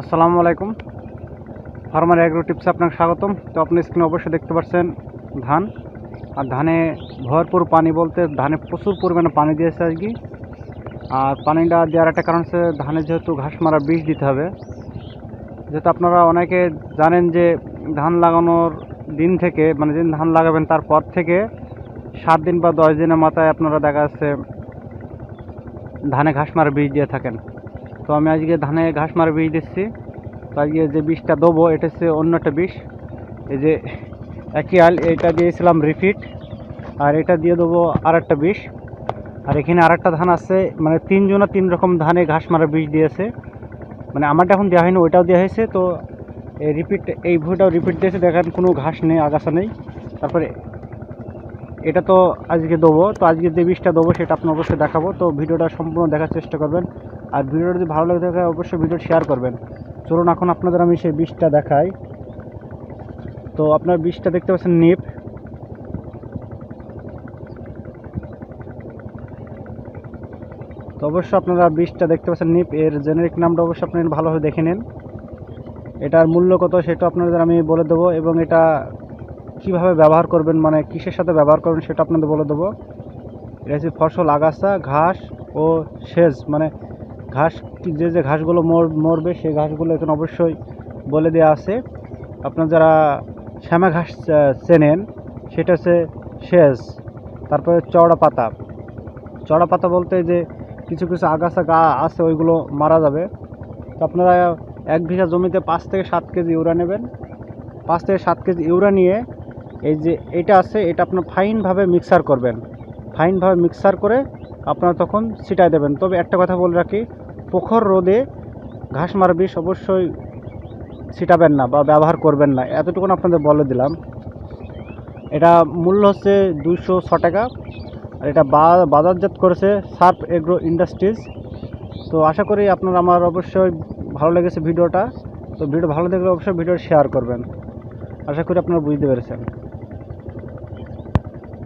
আসসালামু আলাইকুম। Farmer agro টিপসে আপনাকে স্বাগতম। তো আপনি স্ক্রিনে অবশ্যই দেখতে পাচ্ছেন ধান। আর ধানে ভরপুর পানি বলতে ধানে প্রচুর পরিমাণে পানি দিয়েছে আর কি আর পানিটা দেওয়ার একটা কারণ হচ্ছে ধানে যেহেতু ঘাস মারা বীজ দিতে হবে। যেহেতু আপনারা অনেকে জানেন যে ধান লাগানোর দিন থেকে মানে যেদিন ধান লাগাবেন তারপর থেকে সাত দিন বা দশ দিনের মাথায় আপনারা দেখা যাচ্ছে ধানে ঘাস মারা বীজ দিয়ে থাকেন। তো আমি আজকে ধানে ঘাস মারা বীজ দিচ্ছি। তো আজকে যে বীজটা দেবো, এটা হচ্ছে অন্য একটা বিষ। এই যে একই আল, এটা দিয়েছিলাম রিফিট, আর এটা দিয়ে দেবো আর একটা বিষ। আর এখানে আর একটা ধান আছে মানে তিনজনা তিন রকম ধানে ঘাস মারা বীজ দিয়েছে। মানে আমারটা এখন দেওয়া হয়নি, ওইটাও দেওয়া হয়েছে। তো এই রিপিট, এই ভুঁটাও রিপিট দিয়েছে, দেখেন কোনো ঘাস নেই, আগাছা নেই। তারপরে এটা তো আজকে দেবো। তো আজকে যে বীজটা দেবো, সেটা আপনার অবশ্যই দেখাবো। তো ভিডিওটা সম্পূর্ণ দেখার চেষ্টা করবেন। আর ভিডিওটা যদি ভালো লাগে থাকে, অবশ্যই ভিডিও শেয়ার করবেন। চলুন, এখন আপনাদের আমি সেই বিষটা দেখাই। তো আপনার বিষটা দেখতে পাচ্ছেন, নিপ। তো অবশ্যই আপনারা বিষটা দেখতে পাচ্ছেন, নিপ। এর জেনেরিক নামটা অবশ্যই আপনি ভালোভাবে দেখে নিন। এটার মূল্য কত সেটা আপনাদের আমি বলে দেবো এবং এটা কীভাবে ব্যবহার করবেন মানে কিসের সাথে ব্যবহার করবেন সেটা আপনাদের বলে দেবো। এটা হচ্ছে ফসল, আগাছা, ঘাস ও সেচ মানে ঘাস যে যে ঘাসগুলো মর, মরবে, সেই ঘাসগুলো এখানে অবশ্যই বলে দেওয়া আছে। আপনার যারা শ্যামা ঘাস চেনেন, সেটা হচ্ছে সেচ তারপরে চওড়া পাতা চওড়া পাতা বলতে যে কিছু কিছু আগাছা গা আছে, ওইগুলো মারা যাবে। তো আপনারা এক বিঘা জমিতে পাঁচ থেকে সাত কেজি ইউরা নেবেন। পাঁচ থেকে সাত কেজি ইউরা নিয়ে এই যে এটা আছে, এটা আপনার ফাইনভাবে মিক্সার করবেন। ফাইনভাবে মিক্সার করে আপনারা তখন ছিটাই দেবেন। তবে একটা কথা বলে রাখি প্রখর রোদে ঘাস বিষ অবশ্যই ছিটাবেন না বা ব্যবহার করবেন না। এতটুকুন আপনাদের বলে দিলাম। এটা মূল্য হচ্ছে দুইশো ছ টাকা। আর এটা বাজারজাত করেছে সার্ফ এগ্রো ইন্ডাস্ট্রিজ। তো আশা করি আপনার আমার অবশ্যই ভালো লেগেছে ভিডিওটা। তো ভিডিও ভালো লাগলে অবশ্যই ভিডিও শেয়ার করবেন। আশা করি আপনারা বুঝতে পেরেছেন।